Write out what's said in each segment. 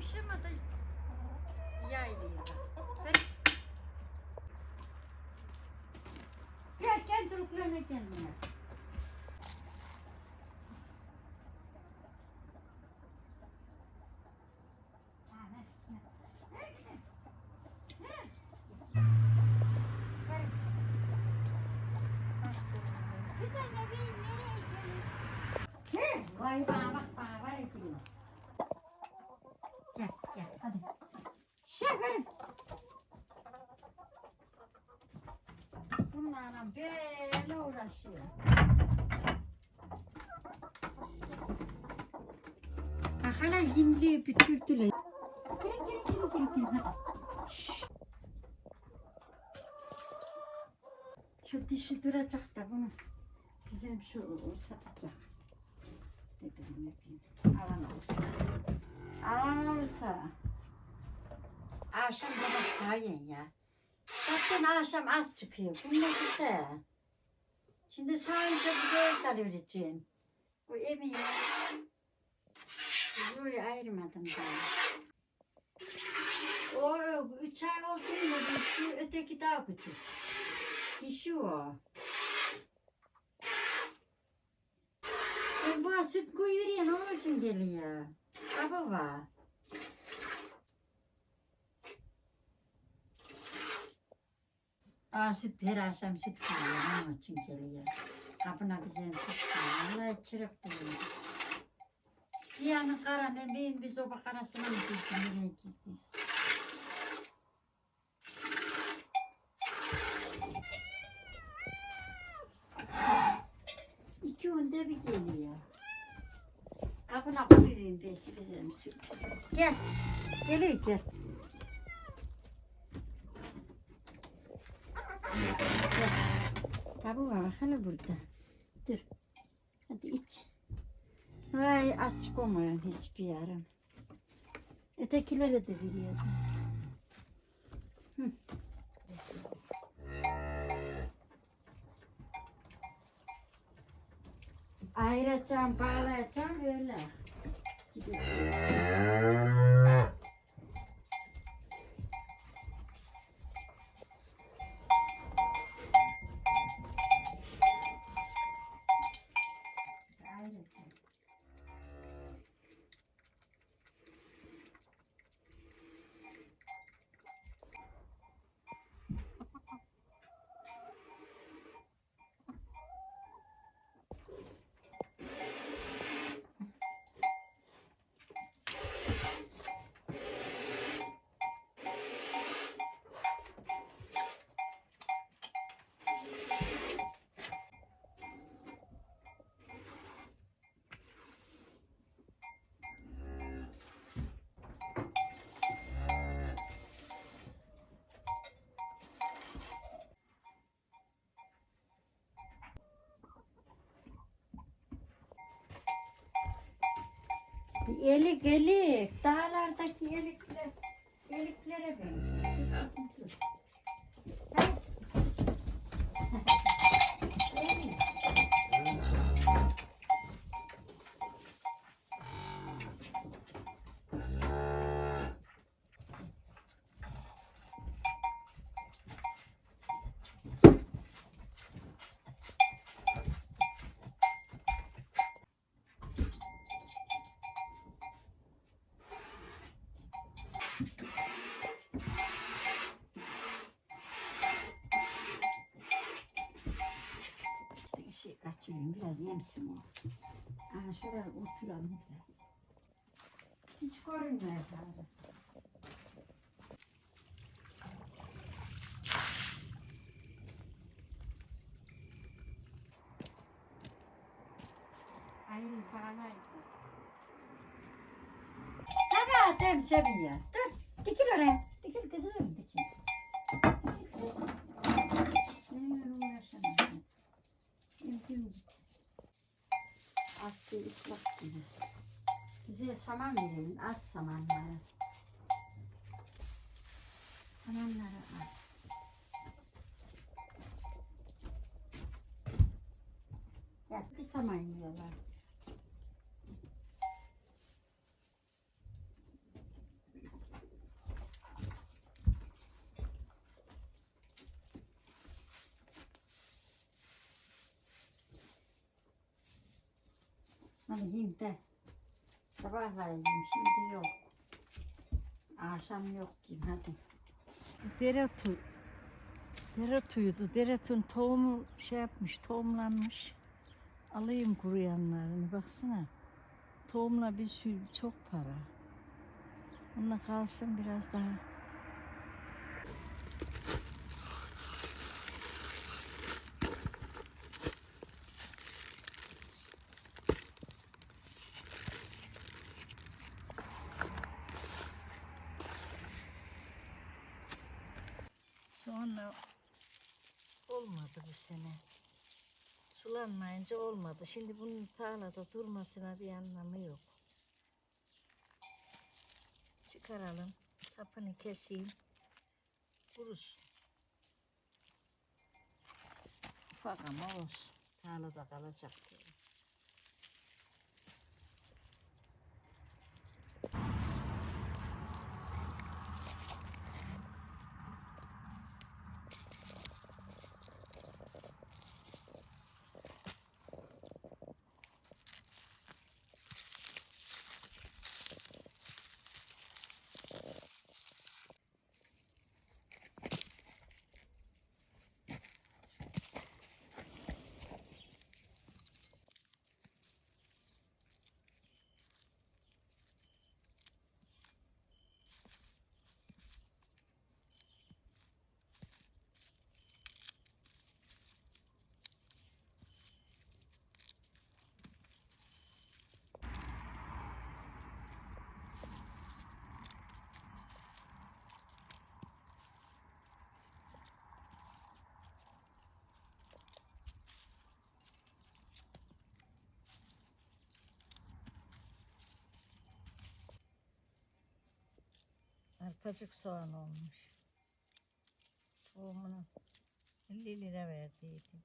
Konuşamadı. Yaylıydı. Gel gel duruklarına gelme. Vay bana bak bana. Bunlarla böyle uğraşıyor. Ha, hala yimliği bütürdüler. Gelin gelin gelin hadi. Şşş. Şu dişi duracak da bunu bizim şu satacak. Dedim yapayım. Alan olsa. Alan olsa. Akşam baba sayın ya. Zaten akşam az çıkıyor. Bu ne güzel. Şimdi sağınca güzel sarıvereceğim. Bu emeği. Yoyu ayırmadım daha. O üç ay oldu mu? Şu öteki daha küçük. Dişi o. E, bu süt koyuyor ya onun için geliyor. Kabı var. Aa, süt her akşam süt koyuyor onun için geliyor. Kapına bizim süt koyuyor. Allah çırık buluyor. Bir yanı kara ne beyin bir soba karasına mı girdin nereye girdiyse. İki günde bir geliyor. Kapına koyayım belki bizim süt. Gel. Gel gel. Tabu var bakalım burada. Dur. Hadi iç. Vay aç koymayın hiçbir yarım. Ötekilere de veriyordum. Hı. Ayıracağım, bağlayacağım öyle. Gideceğim. Ayıracağım. Elik elik. Dağlardaki elikler. Eliklere benziyor. Gitsin tut. Ha? Elik. İşte kaçırıyorum. Biraz yemsin o. Aha şuraya oturalım biraz. Hiç görünmüyor bari. Hayır bağlayın. Sabah dem seviyor. Dur. Dikil oraya. Dikil kızım. Dikil. Dikil kızım. Benimle uğraşamam. Bir ıslak gibi. Güzel saman verelim. Az samanları. Samanları az. Ya bir saman yiyorlar. Yiyeyim de. Sabahlayayım şimdi yok. Akşam yok yiyeyim hadi. Dereotu. Deretuydu. Deretun tohumu şey yapmış, tohumlanmış. Alayım kuruyanlarını baksana. Tohumla bir sürü çok para. Onunla kalsın biraz daha. Sonra olmadı bu sene. Sulanmayınca olmadı. Şimdi bunun tarlada durmasına bir anlamı yok. Çıkaralım. Sapını keseyim. Kurusun. Ufak ama olsun. Tarlada kalacak diye. Arpacık soğan olmuş. Tohumunu 50 lira verdiydim.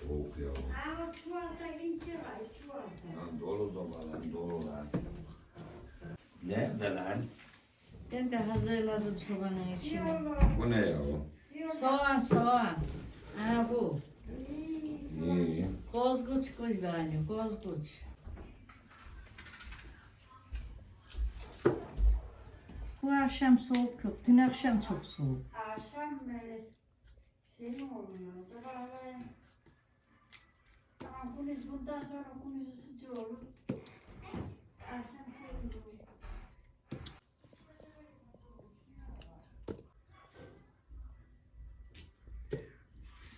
Soğuk ya. Aa çuvalda incir var çuvalda. Lan dolu dolu lan dolu lan. Nerede lan? Ben de hazırladım soğanın içine. Bu ne ya? Soğan soğan. Ha bu. İyi. Kozguç koy bari, kozguç. Bu akşam soğuk yok. Dün akşam çok soğuk. Akşam böyle serin oluyor. Sabahleyin. Ama gündüz bundan sonra gündüz ısıtıcı olur. Akşam serin olur.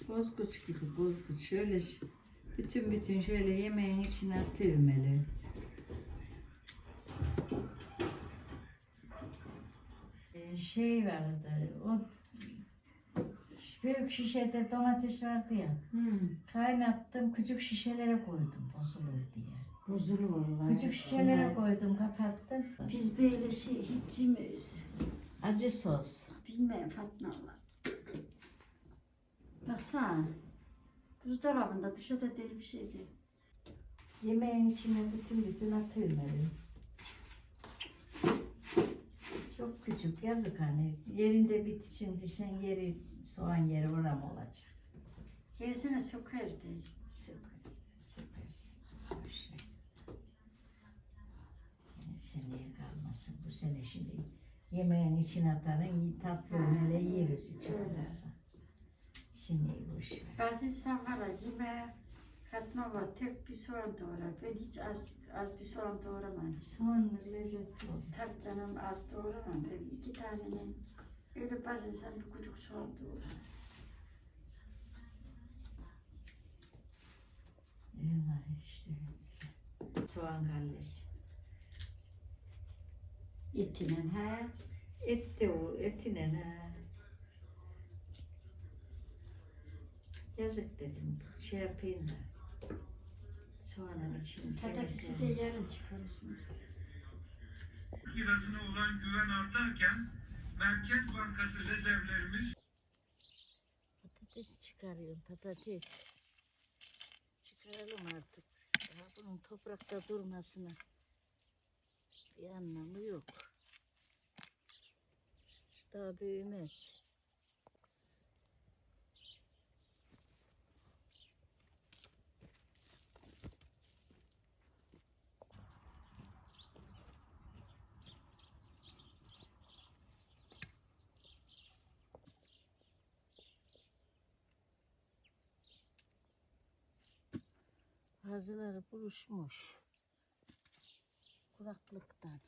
Kozguç gibi kozguç. Şöyle bütün bütün şöyle yemeğin içine atılmalı. Ee, Şey vardı, o büyük şişede domates vardı ya. Hmm. Kaynattım, küçük şişelere koydum bozulur diye. Buzulu vallahi. Küçük şişelere koydum, kapattım. Biz böyle şey hiç yemiyoruz. Acı sos. Bilmem Fatma abla. Baksana. Buzdolabında dışarıda değil bir şey değil. Yemeğin içine bütün bütün atılmalı. Çok küçük, yazık hani. Yerinde bitsin desen yeri, soğan yeri oram olacak. Yesene sokardı. Süper, süpersin. Boş ver. Yani seneye kalmasın. Bu sene şimdi yemeğin içine atarın, tatlı hele yeriz hiç olmazsa. Seneyi boş ver. Bazı insanlar yemeğe katmama tek bir soğan doğrar. Ben hiç az, az bir soğan doğramam. Soğanlar lezzetli olur. Tabii canım az doğramam. Ben iki tanenin öyle bazı insan bir küçük soğan doğrar. Eyvah işte. Soğan kallesi. Etinen ha. Et de o, etine ha. Yazık dedim. Şey yapayım da. Soğanın içini Patatesi de yarın çıkarırsın. lirasına olan güven artarken Merkez Bankası rezervlerimiz Patates çıkarıyorum patates. Çıkaralım artık. Daha bunun toprakta durmasına bir anlamı yok. Daha büyümez. Bazıları buluşmuş. Kuraklıktan.